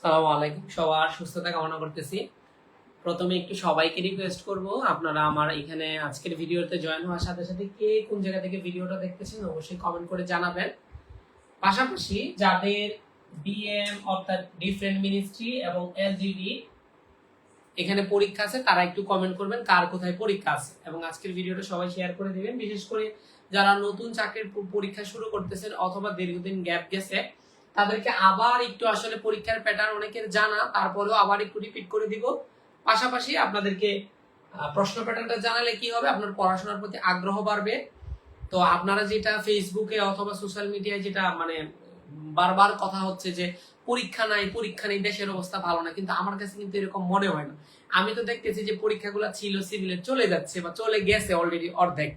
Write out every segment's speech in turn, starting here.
সালাম আলাইকুম সবার, সুস্থতা কামনা করতেছি। প্রথমে একটু সবাইকে রিকোয়েস্ট করব, আপনারা আমার এখানে আজকের ভিডিওতে জয়েন হওয়ার সাথে সাথে কে কোন জায়গা থেকে ভিডিওটা দেখতেছেন অবশ্যই কমেন্ট করে জানাবেন। পাশাপাশি যাদের বিএম অর্থাৎ ডিফারেন্ট মিনিস্ট্রি এবং এলজিডি এখানে পরীক্ষা আছে, তারা একটু কমেন্ট করবেন কার কোথায় পরীক্ষা আছে। এবং আজকের ভিডিওটা সবাই শেয়ার করে দেবেন। বিশেষ করে যারা নতুন চাকরির পরীক্ষা শুরু করতেছেন অথবা দীর্ঘদিন গ্যাপ গেছে তাদেরকে আবার একটু আসলে পরীক্ষার প্যাটার্ন অনেকের জানা, তারপরেও আবার একটু রিপিট করে দিব। পাশাপাশি আপনাদেরকে প্রশ্ন প্যাটার্নটা জানালে কি হবে? আপনার পড়াশোনার প্রতি আগ্রহ বাড়বে। তো আপনারা যেটা ফেসবুকে অথবা সোশ্যাল মিডিয়ায় যেটা মানে বারবার কথা হচ্ছে যে, পরীক্ষা নাই, পরীক্ষা নেই, দেশের অবস্থা ভালো না। কিন্তু আমার কাছে কিন্তু এরকম মনে হয় না। আমি তো দেখতেছি যে পরীক্ষাগুলো ছিল সিভিলে চলে যাচ্ছে বা চলে গেছে অলরেডি অর্ধেক।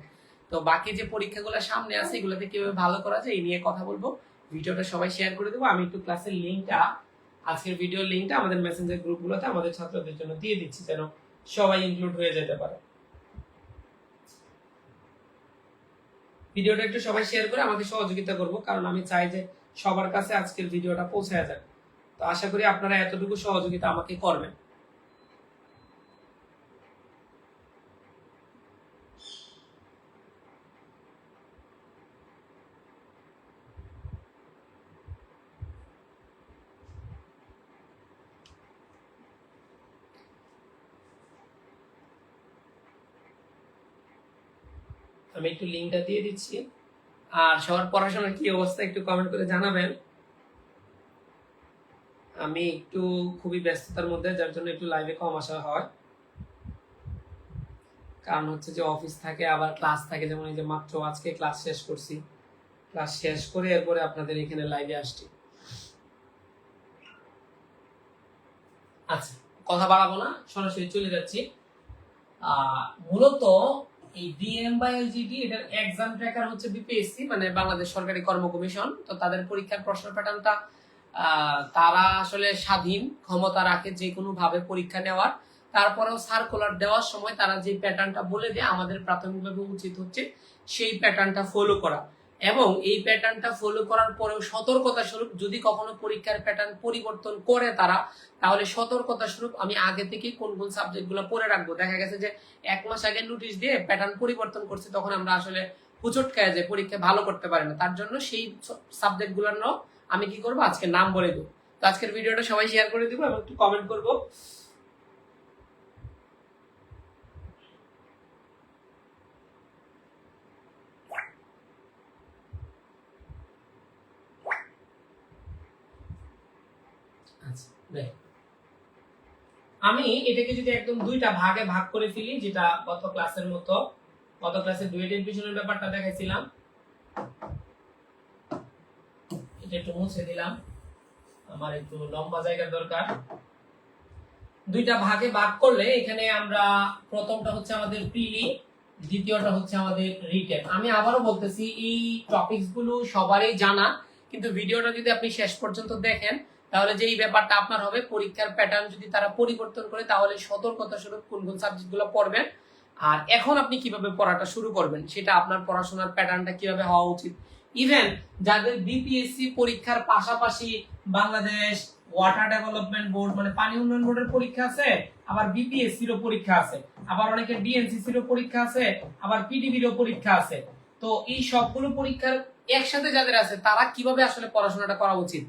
তো বাকি যে পরীক্ষাগুলো সামনে আছে, এগুলোতে কীভাবে ভালো করা যায় এই নিয়ে কথা বলব। ভিডিওটা সবাই শেয়ার করে দেবো। আমি একটু ক্লাসের লিঙ্কটা আজকের ভিডিওর লিঙ্কটা আমাদের মেসেঞ্জার গ্রুপগুলোতে আমাদের ছাত্রদের জন্য দিয়ে দিচ্ছি যেন সবাই ইনক্লুড হয়ে যেতে পারে। ভিডিওটা একটু সবাই শেয়ার করে আমাকে সহযোগিতা করব, কারণ আমি চাই যে সবার কাছে আজকের ভিডিওটা পৌঁছায় যাক। তো আশা করি আপনারা এতটুকু সহযোগিতা আমাকে করবেন। আমি একটু লিঙ্কটা দিয়ে দিচ্ছি। আর সবার পড়াশোনার কি অবস্থা একটু কমেন্ট করে জানাবেন। আমি একটু খুবই ব্যস্ততার মধ্যে, যার জন্য একটু লাইভে কম আসা হয়। কারণ হচ্ছে যে অফিস থাকে, আবার ক্লাস থাকে, যেমন এই যে মাত্র আজকে ক্লাস শেষ করছি। ক্লাস শেষ করে এরপরে আপনাদের এখানে লাইভে আসছি। আচ্ছা কথা বাড়াবো না, সরাসরি চলে যাচ্ছি। মূলত এই ডিএম বা এলজিডি এটার এক্সাম ট্র্যাকার হচ্ছে বিপিএসসি মানে বাংলাদেশ সরকারি কর্ম কমিশন। তো তাদের পরীক্ষার প্রশ্ন প্যাটার্নটা তারা আসলে স্বাধীন, ক্ষমতা রাখে যে কোনো ভাবে পরীক্ষা নেওয়ার। তারপরেও সার্কুলার দেওয়ার সময় তারা যে প্যাটার্নটা বলে দেয়, আমাদের প্রাথমিকভাবে উচিত হচ্ছে সেই প্যাটার্নটা ফলো করা। এবং এই প্যাটার্নটা ফলো করার পরেও সতর্কতা স্বরূপ যদি কখনো পরীক্ষার প্যাটার্ন পরিবর্তন করে তারা, তাহলে সতর্কতা স্বরূপ আমি আগে থেকে কোন কোন সাবজেক্টগুলো পড়ে রাখব। দেখা গেছে যে এক মাস আগে নোটিশ দিয়ে প্যাটার্ন পরিবর্তন করছে, তখন আমরা আসলে হুচট খায় যে পরীক্ষা ভালো করতে পারি না। তার জন্য সেই সাবজেক্টগুলোর আমি কি করব? আজকে নাম বলে দেবো। তো আজকের ভিডিওটা সবাই শেয়ার করে দিব এবং একটু কমেন্ট করব আচ্ছা দেখ আমি এটাকে যদি একদম দুইটা ভাগে ভাগ করে ফেলি, যেটা গত ক্লাসের মতো, গত ক্লাসে পিছনের ব্যাপারটা দেখাইছিলাম, এটা একটু মুছে দিলাম, আমার একটু লম্বা জায়গার দরকার। দুইটা ভাগে ভাগ করলে এখানে আমরা প্রথমটা হচ্ছে আমাদের প্রিলি দ্বিতীয়টা হচ্ছে আমাদের রিটেন আমি আবারও বলতেছি, এই টপিকসগুলো সবারই জানা, কিন্তু ভিডিওটা যদি আপনি শেষ পর্যন্ত দেখেন তাহলে যে এই ব্যাপারটা আপনার হবে, পরীক্ষার প্যাটার্ন যদি তারা পরিবর্তন করে, তাহলে সতর্কতা স্বরূপ কোন কোন সাবজেক্টগুলো পড়বেন। আর এখন আপনি কীভাবে পড়াটা শুরু করবেন, সেটা আপনার পড়াশোনার প্যাটার্নটা কীভাবে হওয়া উচিত। ইভেন যাদের বিপিএসসি পরীক্ষার পাশাপাশি বাংলাদেশ ওয়াটার ডেভেলপমেন্ট বোর্ড মানে পানি উন্নয়ন বোর্ডের পরীক্ষা আছে, আবার বিপিএসসিরও পরীক্ষা আছে, আবার অনেকের ডিএনসিসিরও পরীক্ষা আছে, আবার পিডিবিরও পরীক্ষা আছে। তো এই সবগুলো পরীক্ষার একসাথে যাদের আছে, তারা কীভাবে আসলে পড়াশোনাটা করা উচিত?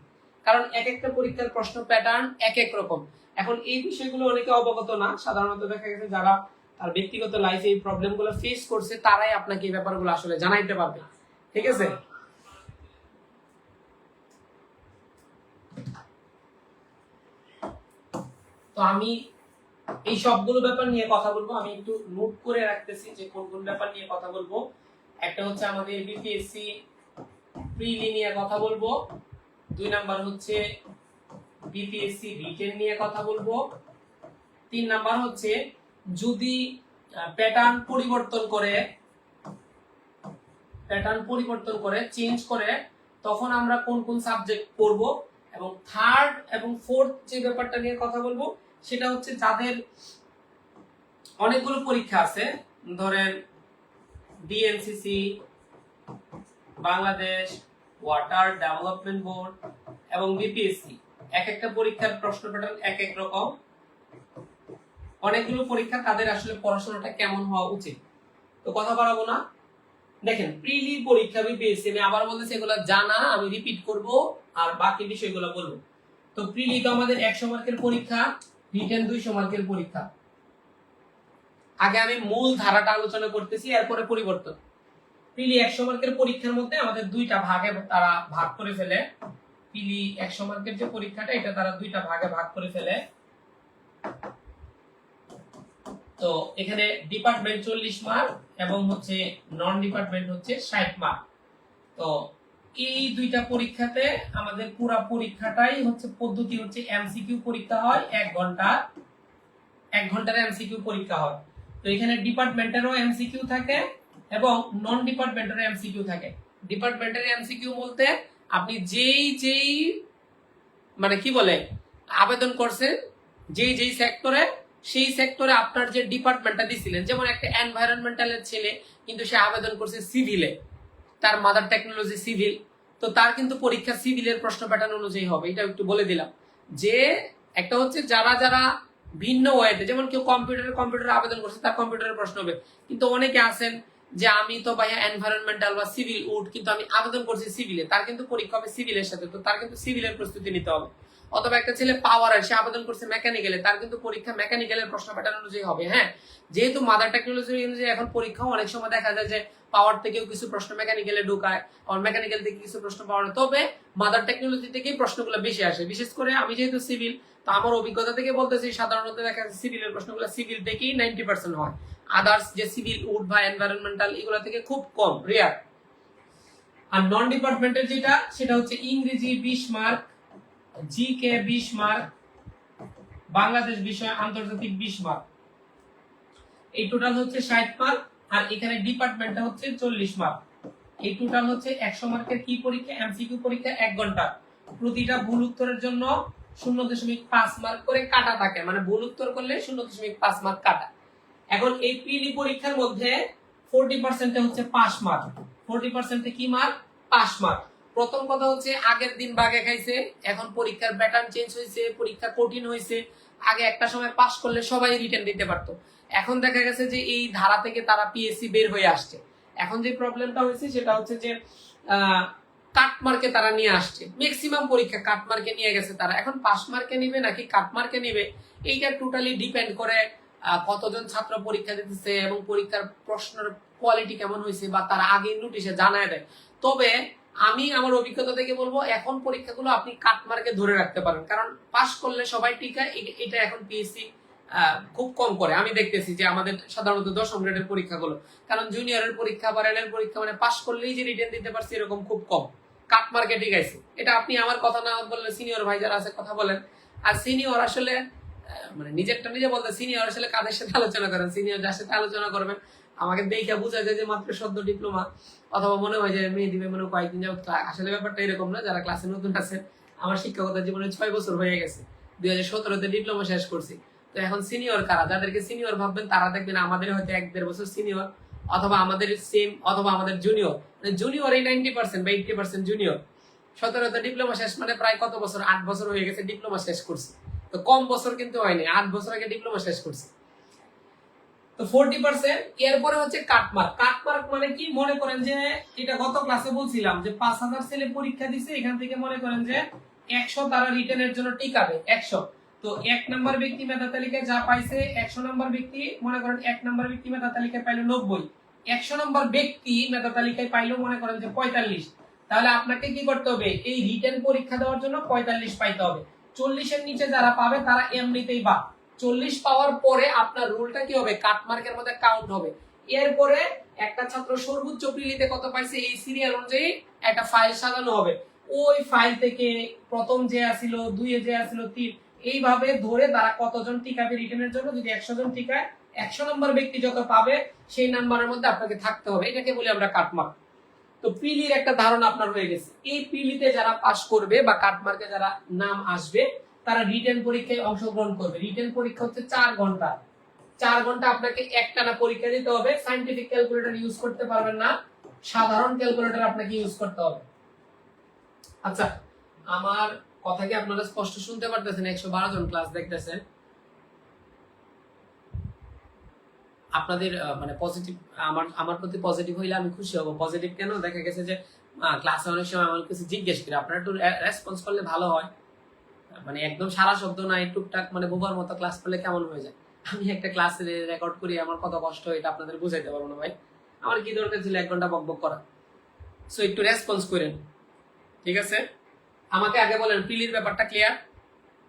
কারণ এক একটা পরীক্ষার প্রশ্ন প্যাটার্ন এক এক রকম। এখন এই বিষয়গুলো অনেকে অবগত না। সাধারণত দেখা গেছে যারা তার ব্যক্তিগত লাইফে এই প্রবলেমগুলো ফেস করছে, তারাই আপনাকে এই ব্যাপারগুলো আসলে জানাইতে পারবে। ঠিক আছে? তো আমি এই সবগুলো ব্যাপার নিয়ে কথা বলব। আমি একটু নোট করে রাখতেছি যে কোন কোন ব্যাপার নিয়ে কথা বলব। একটা হচ্ছে আমাদের বিপিএসসি প্রিলি নিয়ে কথা বলব। দুই নাম্বার হচ্ছে বিপিএসসি রিটেন নিয়ে কথা বলব। তিন নাম্বার হচ্ছে যদি প্যাটার্ন পরিবর্তন করে প্যাটার্ন পরিবর্তন করে চেঞ্জ করে, তখন আমরা কোন কোন সাবজেক্ট পড়ব এবং থার্ড এবং ফোর্থ যে ব্যাপারটা নিয়ে কথা বলব, সেটা হচ্ছে যাদের অনেকগুলো পরীক্ষা আছে, ধরেন DNCC Bangladesh water development board এবং বিপিএসসি এক একটা পরীক্ষার প্রশ্ন প্যাটার্ন এক এক রকম। অনেকগুলো পরীক্ষা তাদের আসলে পড়াশোনাটা কেমন হওয়া উচিত। তো কথা বাড়াবো না। দেখেন প্রিলি পরীক্ষা পেয়েছি, আমি আবার বলতেছি, এগুলো জানা, আমি রিপিট করব আর বাকি বিষয়গুলো বলব। তো প্রিলি তো আমাদের একশো মার্কের পরীক্ষা রিটেন দুইশো মার্কের পরীক্ষা। আগে আমি মূল ধারাটা আলোচনা করতেছি, এরপরে পরিবর্তন। পিলি একশো মার্কের পরীক্ষার মধ্যে আমাদের দুইটা ভাগে তারা ভাগ করে ফেলে। পিলি একশো মার্কের যে পরীক্ষাটা, এটা তারা দুইটা ভাগে ভাগ করে ফেলে। তো এখানে ডিপার্টমেন্ট চল্লিশ মার্ক এবং হচ্ছে নন ডিপার্টমেন্ট হচ্ছে ষাট মার্ক তো এই দুইটা পরীক্ষাতে আমাদের পুরা পরীক্ষাটাই হচ্ছে পদ্ধতি হচ্ছে এমসিকিউ পরীক্ষা হয়, এক ঘণ্টা, এক ঘণ্টার এমসিকিউ পরীক্ষা হয়। তো এখানে ডিপার্টমেন্টেরও এমসিকিউ থাকে এবং নন ডিপার্টমেন্টের এমসিকিউ থাকে। ডিপার্টমেন্টের এমসিকিউ বলতে আপনি যেই যেই মানে কি বলে, আবেদন করছেন যেই যেই সেক্টরে সেই সেক্টরে আপনার যে ডিপার্টমেন্টটা দিছিলেন, যেমন একটা এনভায়রনমেন্টালের ছেলে, কিন্তু সে আবেদন করছে সিভিলে তার মাদার টেকনোলজি সিভিল তো তার কিন্তু পরীক্ষা সিভিলের প্রশ্ন প্যাটার্ন অনুযায়ী হবে, এটা একটু বলে দিলাম। যে একটা হচ্ছে যারা যারা ভিন্ন ওয়েতে, যেমন কেউ কম্পিউটারে কম্পিউটারে আবেদন করছে, তার কম্পিউটারের প্রশ্ন হবে। কিন্তু অনেকে আছেন যে আমি তো ভাইয়া এনভায়রনমেন্টাল বা সিভিল উড কিন্তু আমি আবেদন করছি সিভিলে তার কিন্তু পরীক্ষা হবে সিভিলের সাথে, তো তার কিন্তু সিভিলের প্রস্তুতি নিতে হবে। অথবা একটা ছেলে পাওয়ার সে আবেদন করছে মেকানিক্যালে তার কিন্তু পরীক্ষা মেকানিক্যালের প্রশ্ন প্যাটার্ন অনুযায়ী হবে হ্যাঁ? যেহেতু মাদার টেকনোলজি অনুযায়ী এখন পরীক্ষাও অনেক সময় দেখা যায় যে পাওয়ার থেকেও কিছু প্রশ্ন মেকানিক্যালে ঢুকায় আর মেকানিক্যাল থেকে কিছু প্রশ্ন পাওয়ার তবে মাদার টেকনোলজি থেকেই প্রশ্নগুলো বেশি আসে। বিশেষ করে আমি যেহেতু সিভিল তো আমার অভিজ্ঞতা থেকে বলতেছি, সাধারণত দেখা যাচ্ছে সিভিলের প্রশ্নগুলো সিভিল থেকেই নাইনটি পার্সেন্ট হয়। আদার্স যে সিভিল উড বা এনভায়রনমেন্টাল এগুলো থেকে খুব কম রেয়ার আর নন ডিপার্টমেন্টের যেটা, সেটা হচ্ছে ইংরেজি বিশ মার্ক জি কে বিশ মার্ক, বাংলাদেশ বিষয় আন্তর্জাতিক বিশ মার্ক। এই টোটাল হচ্ছে ষাট মার্ক, আর এখানে ডিপার্টমেন্টটা হচ্ছে চল্লিশ মার্ক। এই টোটাল হচ্ছে একশো মার্কের কি পরীক্ষা? এমসিকিউ পরীক্ষা এক ঘণ্টা। প্রতিটা ভুল উত্তরের জন্য শূন্য দশমিক পাঁচ মার্ক করে কাটা থাকে। মানে ভুল উত্তর করলে শূন্য দশমিক পাঁচ মার্ক কাটা। এখন এই পিডি পরীক্ষার মধ্যে ফোরটি পার্সেন্টে হচ্ছে পাস মার্ক। ফোরটি পার্সেন্টে কি মার্ক? Pass mark. প্রথম কথা হচ্ছে আগের দিন বাগে খাইছে, এখন পরীক্ষার প্যাটার্ন চেঞ্জ হয়েছে, পরীক্ষা কঠিন হয়েছে, আগে একটা সময় পাস করলে সবাই রিটার্ন দিতে পারতো। এখন দেখা গেছে যে এই ধারা থেকে তারা পিএসসি বের হয়ে আসছে। এখন যে প্রবলেমটা হয়েছে সেটা হচ্ছে যে কাট মার্কে তারা নিয়ে আসছে। ম্যাক্সিমাম পরীক্ষা কাট মার্কে নিয়ে গেছে তারা। এখন পাস মার্কে নিবে নাকি কাট মার্কে নিবে, এইটা টোটালি ডিপেন্ড করে কতজন ছাত্র পরীক্ষা দিতেছে এবং পরীক্ষার প্রশ্নের কোয়ালিটি কেমন হয়েছে বা তারা আগে নোটিশে জানায় দেয়। তবে আমি আমার অভিজ্ঞতা থেকে বলব, এখন পরীক্ষাগুলো আপনি কাট মার্কে ধরে রাখতে পারেন। কারণ পাস করলে সবাই টিকা এটা এখন পিএসসি খুব কম করে। আমি দেখতেছি যে আমাদের সাধারণত দশম গ্রেডের পরীক্ষাগুলো, কারণ জুনিয়রের পরীক্ষা বা রেলের পরীক্ষা মানে পাস করলেই যে রিটার্ন দিতে পারছি এরকম খুব কম। কাট মার্কে ঠিক আছে। এটা আপনি আমার কথা না বললে সিনিয়র ভাই যারা আছে কথা বলেন। আর সিনিয়র আসলে মানে নিজেরটা নিজে বলতে সিনিয়র আসলে কাদের সাথে আলোচনা করেন? সিনিয়র যার সাথে আলোচনা করবেন আমাকে দেখে বোঝা যায় যে মাত্র সদ্য ডিপ্লোমা অথবা মনে হয় যে মেয়ে দিবে মনে কয়েকদিন ক্লা- আসলে ব্যাপারটা এরকম না, যারা ক্লাসে নতুন আছেন, আমার শিক্ষকতা জীবনে ছয় বছর হয়ে গেছে। দুই হাজার সতেরোতে ডিপ্লোমা শেষ করছি। তো এখন সিনিয়র কারা? যাদেরকে সিনিয়র ভাববেন, তারা দেখবেন আমাদের হয়তো এক দেড় বছর সিনিয়র অথবা আমাদের সেম অথবা আমাদের জুনিয়র জুনিয়র এই নাইনটি পার্সেন্ট বা এইটটি পার্সেন্ট জুনিয়র সতেরোতে ডিপ্লোমা শেষ মানে প্রায় কত বছর? আট বছর হয়ে গেছে ডিপ্লোমা শেষ করছি। তো কম বছর কিন্তু হয়নি, আট বছর আগে ডিপ্লোমা শেষ করছি। তো ফোরটি পার্সেন্ট এরপরে হচ্ছে কাটমার্ক কাটমার্ক মানে কি? মনে করেন যে এটা গত ক্লাসে বলছিলাম যে পাঁচ হাজার ছেলে পরীক্ষা দিছে, এখান থেকে মনে করেন যে একশো তারা রিটার্নের জন্য টিকাবে, একশো। তো এক নম্বর ব্যক্তি মেধা তালিকায় যা পাইছে, একশো নম্বর ব্যক্তি, মনে করেন এক নম্বর ব্যক্তি মেধা তালিকায় পাইলো নব্বই। একশো নম্বর ব্যক্তি মেধা তালিকায় পাইলো মনে করেন যে পঁয়তাল্লিশ। তাহলে আপনাকে কি করতে হবে? এই রিটার্ন পরীক্ষা দেওয়ার জন্য পঁয়তাল্লিশ পাইতে হবে। চল্লিশের নিচে যারা পাবে, তারা এমনিতেই বা চল্লিশ পাওয়ার পরে আপনার রুলটা কি হবে? কাটমার্কের মধ্যে কাউন্ট হবে। এরপরে একটা ছাত্র সর্বোচ্চ প্রিলিতে কত পাইছে? এই সিরিয়াল অনুযায়ী একটা ফাইল সাজানো হবে। ওই ফাইল থেকে প্রথম যে আসিল, দুইয়ে যে আসিল, তিন, এইভাবে ধরে তারা কতজন টিকাবে রিটার্নের জন্য? যদি একশো জন টিকায়, একশো নম্বর ব্যক্তি যত পাবে, সেই নাম্বারের মধ্যে আপনাকে থাকতে হবে। এটাকে বলি আমরা কাটমার্ক তো পিলির একটা ধারণা আপনার হয়ে গেছে। এই পিলিতে যারা পাস করবে বা কাটমার্কে যারা নাম আসবে তারা রিটেন পরীক্ষায় অংশগ্রহণ করবে। রিটেন পরীক্ষা হচ্ছে চার ঘণ্টা। চার ঘণ্টা আপনাকে একটানা পরীক্ষা দিতে হবে। সাইন্টিফিক ক্যালকুলেটর ইউজ করতে পারবেন না। সাধারণ ক্যালকুলেটর আপনাকে ইউজ করতে হবে। আচ্ছা আমার কথা কি আপনারা স্পষ্ট শুনতে পারতেছেন? একশো বারো জন ক্লাস দেখতেছেন। আপনাদের মানে পজিটিভ আমার আমার প্রতি পজিটিভ হইলে আমি খুশি হব। পজিটিভ কেন? দেখা গেছে যে ক্লাসে অনেক সময় আমার কিছু জিজ্ঞেস করি। আপনারা একটু রেসপন্স করলে ভালো হয়। মানে একদম সারা শব্দ নাই, টুকটাক মানে বোবার মতো ক্লাস করলে কেমন হয়ে যায়? আমি একটা ক্লাস রেকর্ড করি, আমার কত কষ্ট এটা আপনাদের বুঝাইতে পারব না ভাই। আমার কি দরকার ছিল? এক ঘণ্টা বকবক করা। সো একটু রেসপন্স করেন। ঠিক আছে? আমাকে আগে বলেন, পিলির ব্যাপারটা ক্লিয়ার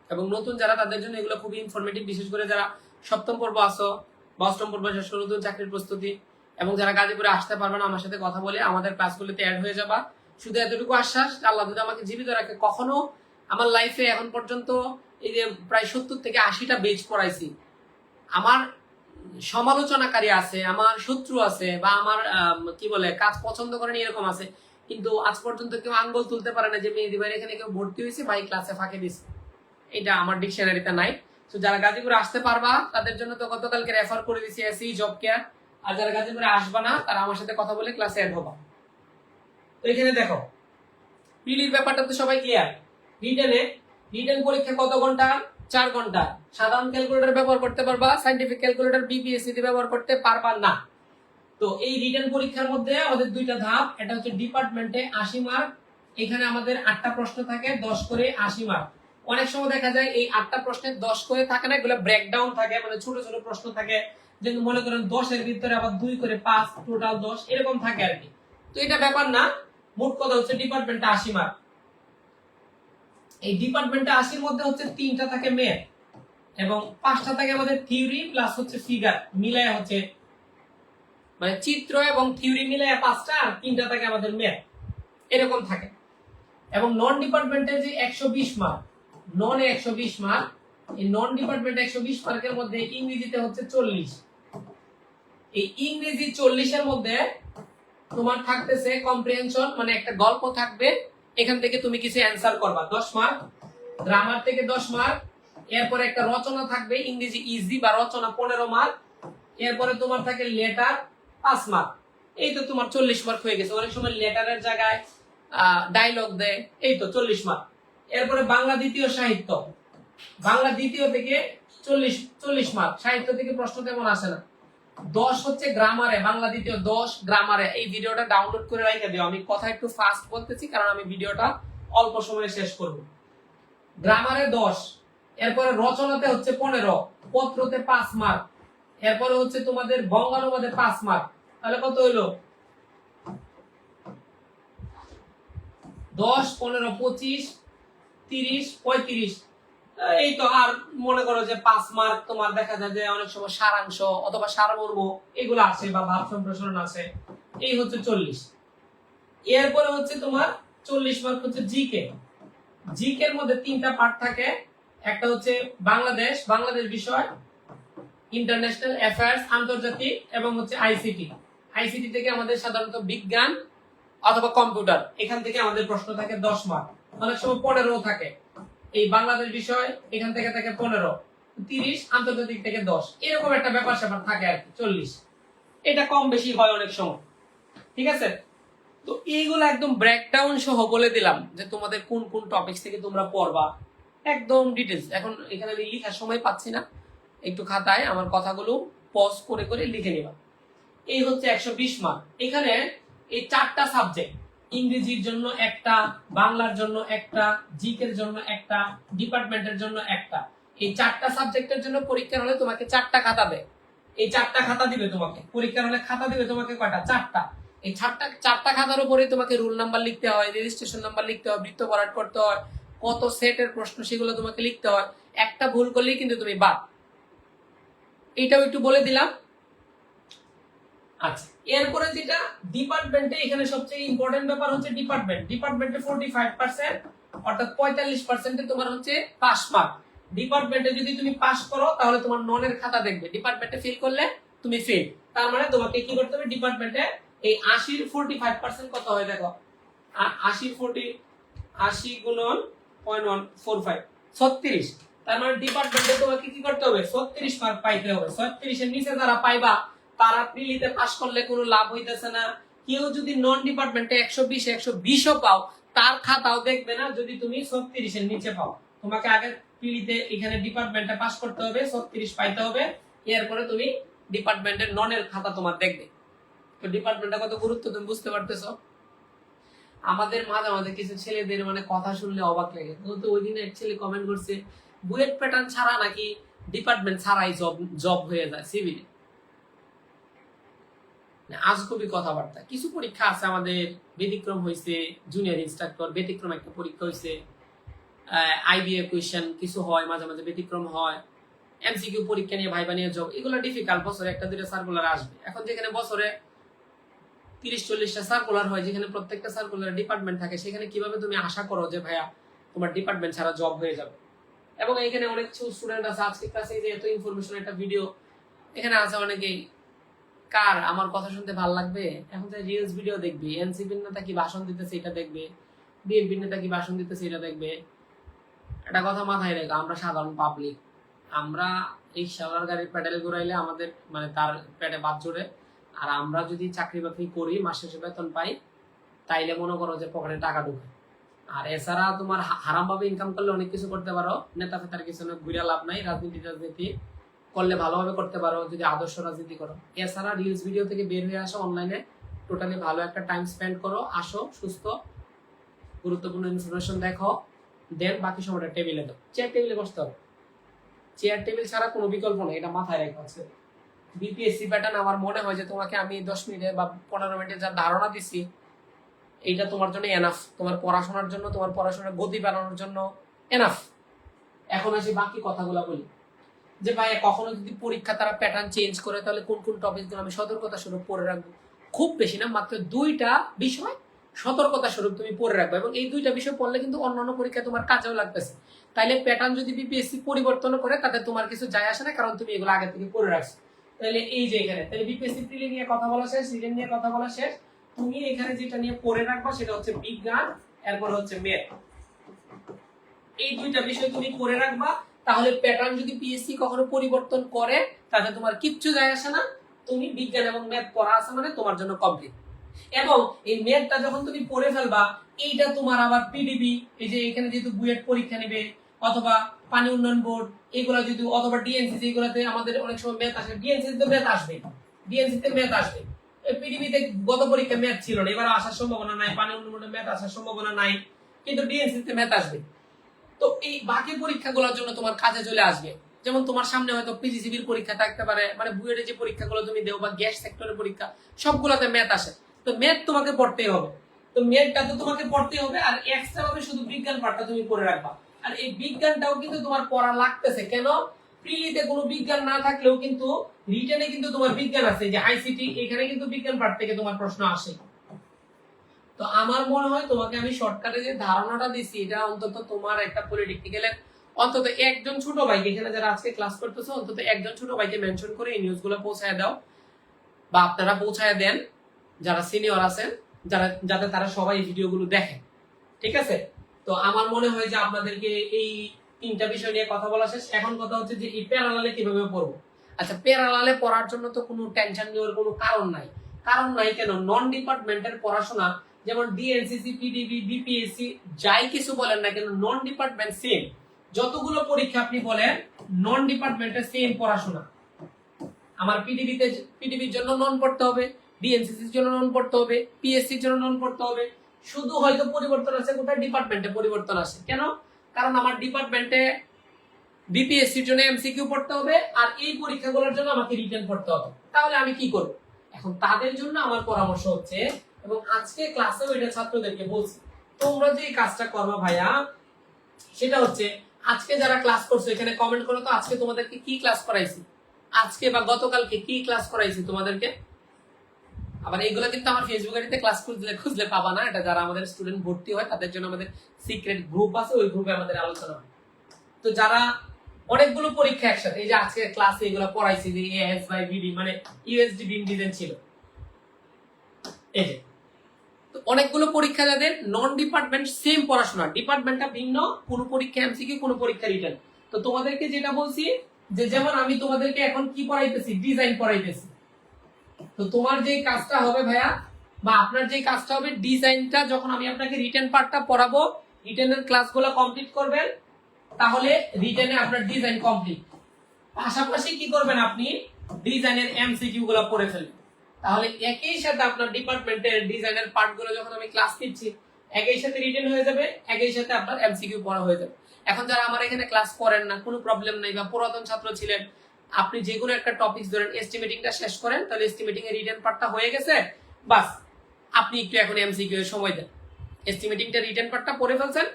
এবং নতুন যারা, তাদের জন্য এগুলো খুবই ইনফরমেটিভ বিশেষ করে যারা সপ্তম পর্ব আসো বা অষ্টম পর্ব শেষ করে নতুন চাকরির প্রস্তুতি এবং যারা গাজীপুরে আসতে পারবে না, আমার সাথে কথা বলে আমাদের ক্লাসগুলিতে অ্যাড হয়ে যাবা। শুধু এতটুকু আশ্বাস, আল্লাহ যদি আমাকে জীবিত রাখে, কখনো আমার লাইফে এখন পর্যন্ত এই যে প্রায় সত্তর থেকে আশিটা বেজ পড়াইছি। আমার সমালোচনাকারী আছে আমার শত্রু আছে বা আমার আম, কি বলে কাজ পছন্দ করেনি এরকম আছে। কিন্তু আজ পর্যন্ত কেউ আঙ্গুল তুলতে পারে না যে মেহেদি ভাইয়ের এখানে কেউ ভর্তি হয়েছে ভাই ক্লাসে ফাঁকে দিছে এটা আমার ডিকশনারিতে নাই। তো যারা গাজীপুরে আসতে পারবা তাদের জন্য তো গতকালকে রেফার করে দিছি এসি জব কেয়ার আর যারা গাজীপুরে আসবা না তারা আমার সাথে কথা বলে ক্লাসে অ্যাড হবা। তো এখানে দেখো পিলির ব্যাপারটা তো সবাই ক্লিয়ার রিটেনে রিটেন পরীক্ষা কত ঘণ্টা? চার ঘণ্টা। সাধারণ ক্যালকুলেটর ব্যবহার করতে পারবা সাইন্টিফিক ক্যালকুলেটর বিপিএসসি ব্যবহার করতে পারবা না। তো এই রিটেন পরীক্ষার মধ্যে আমাদের দুইটা ধাপ, এটা হচ্ছে ডিপার্টমেন্টে আশি মার্ক এখানে আমাদের আটটা প্রশ্ন থাকে, দশ করে আশি মার্ক অনেক সময় দেখা যায় এই আটটা প্রশ্নের দশ করে থাকে না, এগুলো ব্রেকডাউন থাকে মানে ছোট ছোট প্রশ্ন থাকে। যে মনে করেন দশের ভিতরে আবার দুই করে পাঁচ টোটাল দশ, এরকম থাকে আর কি। তো এটা ব্যাপার না, মোট কথা হচ্ছে ডিপার্টমেন্টে আশি মার্ক এই ডিপার্টমেন্টে আশির মধ্যে হচ্ছে তিনটা থাকে মেয়ে এবং পাঁচটা থাকে আমাদের থিওরি প্লাস হচ্ছে ফিগার মিলায় হচ্ছে মানে চিত্র এবং থিওরি মিলায় পাঁচটা আর তিনটা থাকে আমাদের মেয়ে এরকম থাকে। এবং নন ডিপার্টমেন্টের যে একশো বিশ মার্ক নন একশো বিশ মার্ক এই নন ডিপার্টমেন্ট একশো বিশ মার্কের মধ্যে ইংরেজিতে হচ্ছে চল্লিশ। এই ইংরেজি চল্লিশের মধ্যে তোমার থাকতেছে কম্প্রিহেনশন মানে একটা গল্প থাকবে এখান থেকে তুমি কিছু অ্যান্সার করবা। দশ মার্ক গ্রামার থেকে দশ মার্ক এরপরে একটা রচনা থাকবে, ইংরেজি ইজি বা রচনা পনেরো মার্ক এরপরে তোমার থাকে লেটার পাঁচ মার্ক এই তো তোমার চল্লিশ মার্ক হয়ে গেছে। অনেক সময় লেটারের জায়গায় ডায়লগ দেয়, এই তো চল্লিশ মার্ক এরপরে বাংলা দ্বিতীয় সাহিত্য। বাংলা দ্বিতীয় থেকে চল্লিশ চল্লিশ মার্ক সাহিত্য থেকে প্রশ্ন তেমন আসে না। দশ হচ্ছে গ্রামারে বাংলা দ্বিতীয় দশ গ্রামারে এই ভিডিওটা ডাউনলোড করে রেখে দিও। আমি কথা একটু ফাস্ট বলতেছি, কারণ আমি ভিডিওটা অল্প সময়ে শেষ করব। গ্রামারে দশ, এরপরে রচনাতে হচ্ছে পনেরো, পত্রতে পাঁচ মার্ক এরপরে হচ্ছে তোমাদের বঙ্গানুবাদে পাঁচ মার্ক তাহলে কত হইল? দশ, পনেরো, পঁচিশ, তিরিশ, পঁয়ত্রিশ। এই তো আর মনে করো যে পাঁচ মার্ক তোমার দেখা যায় যে অনেক সময় সারাংশ অথবা সারমর্ম এগুলো আছে বা ভাব সম্প্রসারণ আছে। এই হচ্ছে চল্লিশ। এরপরে হচ্ছে তোমার চল্লিশ মার্ক হচ্ছে জিকে জিকে এর মধ্যে তিনটা পার্ট থাকে। একটা হচ্ছে বাংলাদেশ বাংলাদেশ বিষয় ইন্টারন্যাশনাল অ্যাফেয়ার্স আন্তর্জাতিক এবং হচ্ছে আইসিটি আইসিটি থেকে আমাদের সাধারণত বিজ্ঞান অথবা কম্পিউটার। এখান থেকে আমাদের প্রশ্ন থাকে দশ মার্ক অনেক সময় পনেরো থাকে। এই বাংলাদেশ বিষয়, এখান থেকে থাকে পনেরো, তিরিশ, আন্তর্জাতিক থেকে দশ। এরকম একটা ব্যাপার স্যাপার থাকে আর কি, চল্লিশ। এটা কম বেশি হয় অনেক সময়। ঠিক আছে? তো এইগুলো একদম ব্রেকডাউন সহ বলে দিলাম যে তোমাদের কোন কোন টপিকস থেকে তোমরা পড়বা। একদম ডিটেলস এখন এখানে আমি লিখার সময় পাচ্ছি না। একটু খাতায় আমার কথাগুলো পজ করে করে লিখে নিবা। এই হচ্ছে একশো বিশ মার্ক এখানে এই চারটা সাবজেক্ট ইংরেজির জন্য একটা, বাংলার জন্য একটা, জিকের জন্য একটা, ডিপার্টমেন্টের জন্য একটা। এই চারটা সাবজেক্টের জন্য পরীক্ষার হলে তোমাকে চারটা খাতা দেয়। এই চারটা খাতা দিবে তোমাকে। পরীক্ষার হলে খাতা দিবে তোমাকে কয়টা? চারটা। এই চারটা চারটা খাতার উপরে তোমাকে রুল নাম্বার লিখতে হয়, রেজিস্ট্রেশন নাম্বার লিখতে হয়, বৃত্ত ভরাট করতে হয়, কত সেটের প্রশ্ন সেগুলো তোমাকে লিখতে হয়। একটা ভুল করলেই কিন্তু তুমি বাদ। এইটাও একটু বলে দিলাম। আচ্ছা এরপরে যেটা ডিপার্টমেন্টে এখানে সবচেয়ে ইম্পর্টেন্ট ব্যাপার হচ্ছে ডিপার্টমেন্ট ডিপার্টমেন্টে ফোর্টি ফাইভ পার্সেন্ট অর্থাৎ পঁয়তাল্লিশ পার্সেন্টে তোমার হচ্ছে পাস মার্ক ডিপার্টমেন্টে যদি তুমি পাস করো, তাহলে তোমার ননের খাতা দেখবে। ডিপার্টমেন্টে ফেল করলে তুমি ফেল তার মানে তোমাকে কি করতে হবে? ডিপার্টমেন্টে এই আশির ফোর্টি ফাইভ পার্সেন্ট কত হয় দেখো? আ- আশির ফোর্টি আশি গুণন পয়েন্ট ওয়ান ফোর ফাইভ ছত্রিশ। তার মানে ডিপার্টমেন্টে তোমাকে কি করতে হবে? ছত্রিশ মার্ক পাইতে হবে। ছত্রিশের নিচে যারা পাইবা তারা প্রিলিতে পাস করলে কোনো লাভ হইতেছে না। কেউ যদি নন ডিপার্টমেন্টে একশো বিশ, একশো বিশও পাও, তার খাতাও দেখবে না যদি তুমি ছত্রিশের নিচে পাও। তোমাকে আগে পিলিতে এখানে ডিপার্টমেন্টে পাস করতে হবে, ছত্রিশ পাইতে হবে। এরপরে তুমি ডিপার্টমেন্টের ননের খাতা তোমার দেখবে। তো ডিপার্টমেন্টটা কত গুরুত্ব তুমি বুঝতে পারতেছো? আমাদের মাঝে মাঝে কিছু ছেলেদের মানে কথা শুনলে অবাক লাগে। তো ওই দিন এক ছেলে কমেন্ট করছে বুয়েট প্যাটার্ন ছাড়া নাকি ডিপার্টমেন্ট ছাড়াই জব জব হয়ে যায় সিভিলে আজকবি কথাবার্তা। কিছু পরীক্ষা আছে আমাদের, ব্যতিক্রম হয়েছে জুনিয়র ইনস্ট্রাক্টর ব্যতিক্রম একটা পরীক্ষা হয়েছে আইবিএ কোয়েশন কিছু হয়, মাঝে মাঝে ব্যতিক্রম হয়। এমসিকিউ পরীক্ষা নিয়ে ভাইবা নিয়ে জব এগুলো ডিফিকাল্ট বছরে একটা দুটো সার্কুলার আসবে। এখন যেখানে বছরে তিরিশ চল্লিশটা সার্কুলার হয়, যেখানে প্রত্যেকটা সার্কুলার ডিপার্টমেন্ট থাকে, সেখানে কীভাবে তুমি আশা করো যে, ভাইয়া, তোমার ডিপার্টমেন্ট ছাড়া জব হয়ে যাবে? এবং এখানে অনেক কিছু স্টুডেন্ট আছে, আজকে ক্লাসে যে এত ইনফরমেশন একটা ভিডিও এখানে আছে অনেকেই কার আমার কথা শুনতে ভালো লাগবে? এখন তো রিলস ভিডিও দেখবি। এনসিপির নেতা কি ভাষণ দিতেছে এটা দেখবে। বিএনপির নেতা কি ভাষণ দিতেছে এটা দেখবে। একটা কথা মাথায় রেখো, আমরা সাধারণ পাবলিক আমরা এই সালার গাড়ির প্যাডেল ঘুরাইলে আমাদের মানে তার পেটে বাদ জোরে। আর আমরা যদি চাকরি বাকরি করি, মাস শেষে বেতন পাই, তাইলে মনে করো যে পকেটে টাকা ঢুকে। আর এছাড়া তোমার হারামভাবে ইনকাম করলে অনেক কিছু করতে পারো। নেতা ফেতার কিছু ঘুরে লাভ নাই রাজনীতি রাজনীতি করলে ভালোভাবে করতে পারো, যদি আদর্শ রাজনীতি করো। এছাড়া রিলস ভিডিও থেকে বের হয়ে আসো অনলাইনে টোটালি ভালো একটা টাইম স্পেন্ড করো, আসো, সুস্থ, গুরুত্বপূর্ণ ইনফরমেশন দেখো দেন বাকি সময়টা টেবিলে দাও। চেয়ার টেবিলে বসতে হবে। চেয়ার টেবিল ছাড়া কোনো বিকল্প নেই, এটা মাথায় রেখো আজকে। বিপিএসসি প্যাটার্ন আমার মনে হয় যে তোমাকে আমি দশ মিনিটে বা পনেরো মিনিটে যা ধারণা দিছি, এইটা তোমার জন্য এনাফ তোমার পড়াশোনার জন্য, তোমার পড়াশোনার গতি বাড়ানোর জন্য এনাফ এখন আসি বাকি কথাগুলো বলি। যে ভাই কখনো যদি পরীক্ষা তারা প্যাটার্ন চেঞ্জ করে, তাহলে কোন কোন টপিকগুলো আমি সতর্কতা স্বরূপ পড়ে রাখব? খুব বেশি না, মাত্র দুইটা বিষয় সতর্কতা স্বরূপ তুমি পড়ে রাখবে এবং এই দুইটা বিষয় পড়লে কিন্তু অন্যান্য পরীক্ষা তোমার কাজেও লাগতেছে। তাইলে প্যাটার্ন যদি বিপিএসসি পরিবর্তন করে, তাতে তোমার কিছু যায় আসে না, কারণ তুমি এগুলো আগে থেকে পড়ে রাখছো। তাহলে এই যে এখানে তাহলে বিপিএসসি প্রিলি নিয়ে কথা বলা শেষ রিটেন নিয়ে কথা বলা শেষ। তুমি এখানে যেটা নিয়ে পড়ে রাখবা, সেটা হচ্ছে বিজ্ঞান, এরপর হচ্ছে ম্যাথ এই দুইটা বিষয় তুমি পড়ে রাখবা তাহলে প্যাটার্ন যদি পিএসসি কখনো পরিবর্তন করে, তাতে তোমার কিচ্ছু যায় আসে না। তুমি বিজ্ঞান এবং ম্যাথ পড়া আছে মানে তোমার জন্য কমপ্লিট এবং এই ম্যাথটা যখন তুমি পড়ে ফেলবা, এইটা তোমার আবার পিডিবি এই যে এখানে যেহেতু বুয়েট পরীক্ষা নেবে, অথবা পানি উন্নয়ন বোর্ড, এগুলো যদি অথবা ডিএনসি এগুলোতে আমাদের অনেক সময় ম্যাথ আসে। ডিএনসি তে ম্যাথ আসবে। ডিএনসি তে ম্যাথ আসবে। পিডিবিতে গত পরীক্ষা ম্যাথ ছিল না। এবার আসার সম্ভাবনা নাই, পানি উন্নয়ন বোর্ডে ম্যাথ আসার সম্ভাবনা নাই। কিন্তু ডিএনসি তে ম্যাথ আসবে। তো এই বাকি পরীক্ষাগুলোর জন্য তোমার কাজে চলে আসবে। যেমন তোমার সামনে হয়তো পিজিসিবির পরীক্ষা থাকতে পারে মানে বুয়েটের যে পরীক্ষাগুলো তুমি দেও বা গ্যাস সেক্টরের পরীক্ষা, সবগুলোতে ম্যাথ আসে। তো ম্যাথ তোমাকে পড়তেই হবে। তো ম্যাথটা তো তোমাকে পড়তেই হবে, আর এক্সট্রা ভাবে শুধু বিজ্ঞান পাঠটা তুমি পড়ে রাখবা। আর এই বিজ্ঞানটাও কিন্তু তোমার পড়া লাগতেছে। কেন? প্রিলিতে কোনো বিজ্ঞান না থাকলেও কিন্তু রিটেনে কিন্তু তোমার বিজ্ঞান আছে। যে আইসিটি এখানে কিন্তু বিজ্ঞান পাঠ থেকে তোমার প্রশ্ন আসে। তো আমার মনে হয় তোমাকে আমি শর্টকাটে যে ধারণাটা দিছি, এটা অন্তত তোমার একটা পলিটেকনিক্যালের অন্তত একজন ছোট ভাইকে, এখানে যারা আজকে ক্লাস করতেছে, অন্তত একজন ছোট ভাইকে মেনশন করে এই নিউজগুলো পৌঁছায় দাও। বা আপনারা পৌঁছায় দেন, যারা সিনিয়র আছেন, যারা, যাতে তারা সবাই এই ভিডিওগুলো দেখেন ঠিক আছে? তো আমার মনে হয় যে আপনাদেরকে এই তিনটা বিষয় নিয়ে কথা বলা শেষ। এখন কথা হচ্ছে যে এই প্যারালালে কীভাবে পড়ব? আচ্ছা প্যারালালে পড়ার জন্য তো কোনো টেনশন নেওয়ার কোনো কারণ নাই। কারণ নাই কেন? নন ডিপার্টমেন্টের পড়াশোনা যেমন ডিএনসিসি পিডিবি বিপিএসসি যাই কিছু বলেন না কেন নন ডিপার্টমেন্ট সেম যতগুলো পরীক্ষা আপনি বলেন নন ডিপার্টমেন্টের সেম পড়াশোনা। আমার পিডিবিতে পিডিবির জন্য নন পড়তে হবে ডিএনসিসির জন্য নন পড়তে হবে পিএসসির জন্য নন পড়তে হবে। শুধু হয়তো পরিবর্তন আছে কোথায় ডিপার্টমেন্টে পরিবর্তন আছে কেন? কারণ আমার ডিপার্টমেন্টে বিপিএসসির জন্য এমসিকিউ পড়তে হবে, আর এই পরীক্ষাগুলোর জন্য আমাকে রিটেন পড়তে হবে। তাহলে আমি কি করব? এখন তাদের জন্য আমার পরামর্শ হচ্ছে এবং আজকে ক্লাসেও এটা ছাত্রদেরকে বলছি, তোমরা যে কাজটা করবা ভাইয়া, সেটা হচ্ছে আজকে যারা ক্লাস করছ, এখানে কমেন্ট করো তো আজকে তোমাদেরকে কি ক্লাস করাইছি? আজকে বা গতকালকে কি ক্লাস করাইছি তোমাদেরকে? আবার এইগুলো কিন্তু আমার ফেসবুক আইডিতে ক্লাস খুঁজলে খুঁজলে পাবা না, এটা যারা আমাদের স্টুডেন্ট ভর্তি হয়, তাদের জন্য আমাদের সিক্রেট গ্রুপ আছে, ওই গ্রুপে আমাদের আলোচনা হয়। তো যারা অনেকগুলো পরীক্ষা একসাথে, এই যে আজকে ক্লাসে এগুলো পড়াইছি, যে এএস বাই বিডি মানে ইউএসডি বিন ডিজাইন ছিল। এই যে। অনেকগুলো পরীক্ষা যাদের নন ডিপার্টমেন্ট সেম পড়াশোনা ডিপার্টমেন্টটা ভিন্ন, কোন পরীক্ষা এমসিকিউ কোন পরীক্ষা রিটার্ন তো তোমাদেরকে যেটা বলছি, যে যেমন আমি তোমাদেরকে এখন কি পড়াইতেছি ডিজাইন পড়াইতেছি। তো তোমার যে কাজটা হবে ভাইয়া, বা আপনার যে কাজটা হবে ডিজাইনটা যখন আমি আপনাকে রিটেন পার্টটা পড়াবো রিটেনের ক্লাসগুলো কমপ্লিট করবেন, তাহলে রিটেনে আপনার ডিজাইন কমপ্লিট পাশাপাশি কি করবেন আপনি? ডিজাইনের এমসিকিউ গুলো পড়ে ফেলবেন। তাহলে একই সাথে আপনার ডিপার্টমেন্টের ডিজাইনের পার্টগুলো যখন আমি ক্লাস নিচ্ছি, একই সাথে রিটেন হয়ে যাবে, একই সাথে আপনার এমসিকিউ পড়া হয়ে যাবে। এখন যারা আমার এখানে ক্লাস করেন না, কোনো প্রবলেম নেই বা পুরাতন ছাত্র ছিলেন, আপনি যে কোনো একটা টপিক ধরেন এস্টিমেটিংটা শেষ করেন, তাহলে এস্টিমেটিং এর রিটেন পার্টটা হয়ে গেছে, বাস, আপনি একটু এখন এমসিকিউ এর সময় দেন। এস্টিমেটিংটা রিটেন পার্টটা পড়ে ফেলছেন,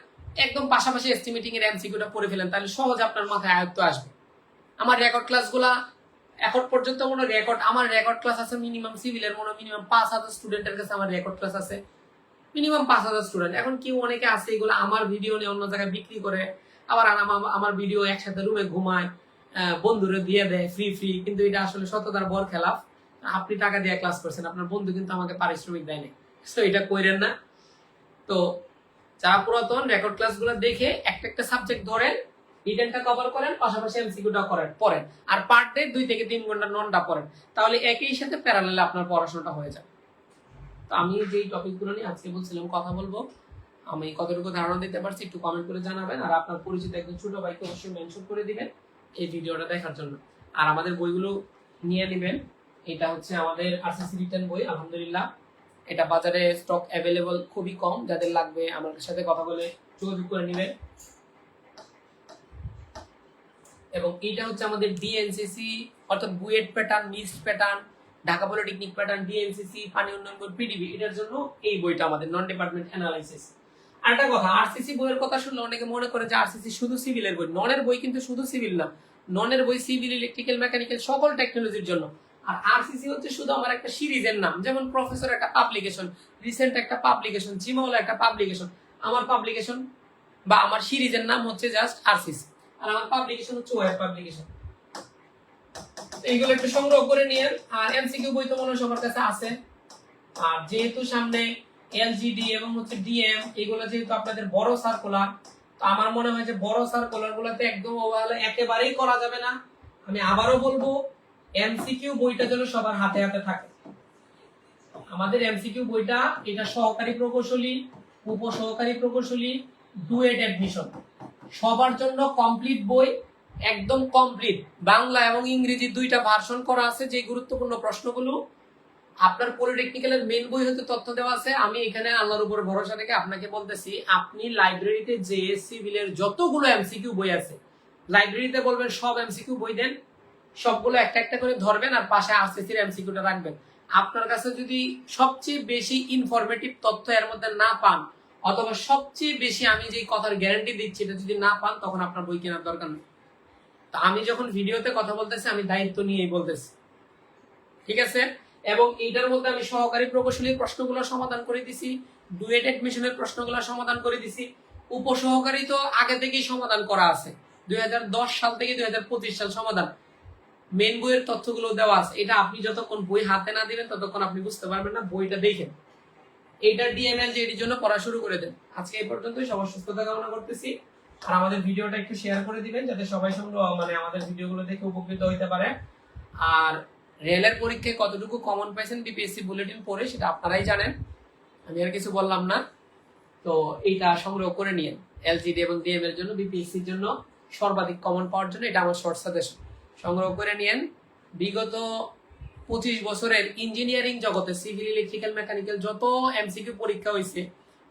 একদম পাশাপাশি এস্টিমেটিং এর এমসিকিউটা পড়ে ফেলেন, তাহলে সহজ আপনার মাথায় আয়ত্ত আসবে। আমার রেকর্ড ক্লাসগুলা এখন পর্যন্ত মনে রেকর্ড আমার রেকর্ড ক্লাস আছে মিনিমাম সিভিলের মনে মিনিমাম পাঁচ হাজার স্টুডেন্টের কাছে আমার রেকর্ড ক্লাস আছে। মিনিমাম পাঁচ হাজার স্টুডেন্ট এখন কেউ অনেকে আছে এগুলো আমার ভিডিও নিয়ে অন্য জায়গায় বিক্রি করে, আবার আমার- ভিডিও একসাথে রুমে ঘুমায় বন্ধুরে দিয়ে দেয় ফ্রি ফ্রি কিন্তু এটা আসলে সততার বর খেলাফ। আপনি টাকা দিয়ে ক্লাস করছেন, আপনার বন্ধু কিন্তু আমাকে পারিশ্রমিক দেয় নাই। তো এটা কইরেন না। তো যারা পুরাতন রেকর্ড ক্লাসগুলো দেখে একটা একটা সাবজেক্ট ধরেন রিটেনটা কভার করেন, পাশাপাশি এমসিকিউটা করেন, পড়েন। আর পার ডে দুই থেকে তিন ঘণ্টা ননটা পড়েন। তাহলে একই সাথে প্যারালেলে আপনার পড়াশোনাটা হয়ে যাবে। তো আমি যেই টপিকগুলো নিয়ে আজকে বলছিলাম, কথা বলব, আমি কতটুকু ধারণা দিতে পারছি একটু কমেন্ট করে জানাবেন, আর আপনার পরিচিত একজন ছোট ভাইকে অবশ্যই মেনশন করে দিবেন এই ভিডিওটা দেখার জন্য। আর আমাদের বইগুলো নিয়ে নেবেন। এটা হচ্ছে আমাদের আরসিসি রিটার্ন বই, আলহামদুলিল্লাহ। এটা বাজারে স্টক অ্যাভেলেবল খুবই কম, যাদের লাগবে আমার সাথে কথা বলে যোগাযোগ করে নেবেন। এবং এটা হচ্ছে আমাদের ডিএনসিসি অর্থাৎ BUET pattern mixed pattern Dhaka polytechnic pattern DNCC পানি উন্নয়ন বোর্ড পিডিবি এটার জন্য এই বইটা আমাদের নন ডিপার্টমেন্ট অ্যানালাইসিস আর একটা কথা আরসিসি বইয়ের কথা শুনলে অনেকে মনে করে যে আরসিসি শুধু সিভিলের বই। ননের বই কিন্তু শুধু সিভিল না। ননের বই সিভিল ইলেকট্রিক্যাল মেকানিক্যাল সকল টেকনোলজির জন্য। আর আরসিসি হচ্ছে শুধু আমার একটা সিরিজের নাম। যেমন প্রফেসর একটা পাবলিকেশন রিসেন্ট একটা পাবলিকেশন জিমাওয়ালা একটা পাবলিকেশন আমার পাবলিকেশন বা আমার সিরিজের নাম হচ্ছে জাস্ট আরসিসি আর আমার পাবলিকেশন হচ্ছে ওয়েব পাবলিকেশন এইগুলো একটু সংগ্রহ করে নিয়ে আর এমসিকিউ বই তো মনে হয় সবার কাছে আছে। আর যেহেতু সামনে এলজিডি এবং হচ্ছে ডিএম এগুলো যেহেতু আপনাদের বড় সার্কুলার তো আমার মনে হয় যে বড় সার্কুলার গুলোতে একদম অবহেলা একেবারেই করা যাবে না। আমি আবারও বলব এমসিকিউ বইটা যেন সবার হাতে হাতে থাকে। আমাদের এমসিকিউ বইটা এটা সহকারী প্রকৌশলী উপ সহকারী প্রকৌশলী ডুয়েট অ্যাডমিশন সবার জন্য কমপ্লিট বই, একদম কমপ্লিট বাংলা এবং ইংরেজি দুইটা ভার্সন করা আছে যে গুরুত্বপূর্ণ প্রশ্নগুলো। আপনার পলিটেকনিক্যালের মেন বই হতে তথ্য দেওয়া আছে। আমি এখানে আল্লাহর উপর ভরসা রেখে আপনাকে বলতেছি, আপনি লাইব্রেরিতে যে সিভিলের যতগুলো এমসিকিউ বই আছে লাইব্রেরিতে বলবেন সব এমসিকিউ বই দেন, সবগুলো একটা একটা করে ধরবেন আর পাশে আরসিসির এমসিকিউটা রাখবেন। আপনার কাছে যদি সবচেয়ে বেশি ইনফরমেটিভ তথ্য এর মধ্যে না পান অথবা সবচেয়ে বেশি আমি যে কথার গ্যারান্টি দিচ্ছি, এটা যদি না পান, তখন আপনার বই কেনার দরকার নেই। তো আমি যখন ভিডিওতে কথা বলতেছি, আমি দায়িত্ব নিয়েই বলতেছি। ঠিক আছে? এবং এইটার মধ্যে আমি সহকারী প্রকৌশলীর প্রশ্নগুলো সমাধান করে দিছি, ডুয়েট এডমিশনের প্রশ্নগুলো সমাধান করে দিছি। উপসহকারী তো আগে থেকেই সমাধান করা আছে। দুই হাজার দশ সাল থেকে দুই হাজার পঁচিশ সাল সমাধান। মেন বইয়ের তথ্যগুলো দেওয়া আছে। এটা আপনি যতক্ষণ বই হাতে না দিবেন, ততক্ষণ আপনি বুঝতে পারবেন না, বইটা দেখেন। এইটা ডিএমএল এটির জন্য পড়া শুরু করে দেন। আজকে এই পর্যন্তই, সবার সুস্থতা কামনা করতেছি। আর আমাদের ভিডিওটা একটু শেয়ার করে দিবেন, যাতে সবাই সঙ্গে মানে আমাদের ভিডিওগুলো দেখে উপকৃত হইতে পারে। আর রেলের পরীক্ষায় কতটুকু কমন পাইছেন বিপিএসসি বুলেটিন পড়ে, সেটা আপনারাই জানেন। আমি আর কিছু বললাম না। তো এইটা সংগ্রহ করে নিন এলজিডি এবং ডিএম এর জন্য বিপিএসসির জন্য সর্বাধিক কমন পাওয়ার জন্য, এটা আমার শর্ট সাজেশন সংগ্রহ করে নিন বিগত পঁচিশ বছরের ইঞ্জিনিয়ারিং জগতে সিভিল ইলেকট্রিক্যাল মেকানিক্যাল যত এমসিকিউ পরীক্ষা হয়েছে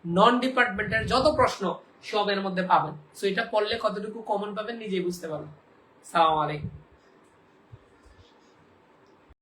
নন ডিপার্টমেন্টের যত প্রশ্ন সবের মধ্যে পাবেন। সো এটা পড়লে কতটুকু কমন পাবেন নিজেই বুঝতে পারবেন। সালাম আলাইকুম